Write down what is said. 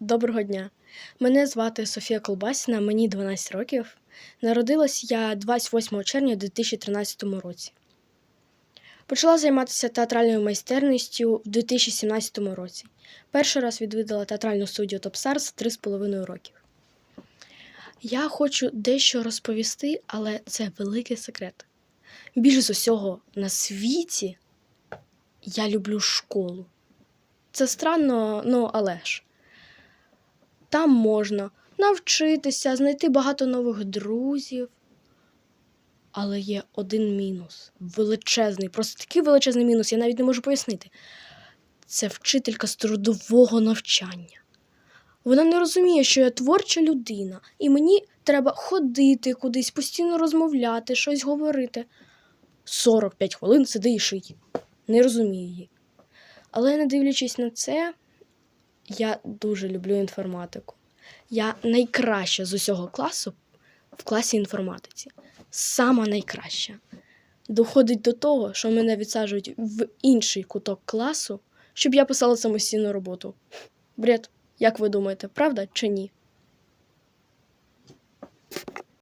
Доброго дня. Мене звати Софія Колбасіна, мені 12 років. Народилась я 28 червня у 2013 році. Почала займатися театральною майстерністю в 2017 році. Перший раз відвідала театральну студію Топсарс 3,5 років. Я хочу дещо розповісти, але це великий секрет. Більш з усього на світі я люблю школу. Це странно, ну але ж. Там можна навчитися, знайти багато нових друзів. Але є один мінус величезний, просто такий величезний мінус, я навіть не можу пояснити. Це вчителька з трудового навчання. Вона не розуміє, що я творча людина, і мені треба ходити кудись, постійно розмовляти, щось говорити. 45 хвилин сиди і ший. Не розумію її. Але не дивлячись на це, я дуже люблю інформатику. Я найкраща з усього класу в класі інформатиці. Сама найкраща. Доходить до того, що мене відсаджують в інший куток класу, щоб я писала самостійну роботу. Бред, як ви думаєте, правда чи ні?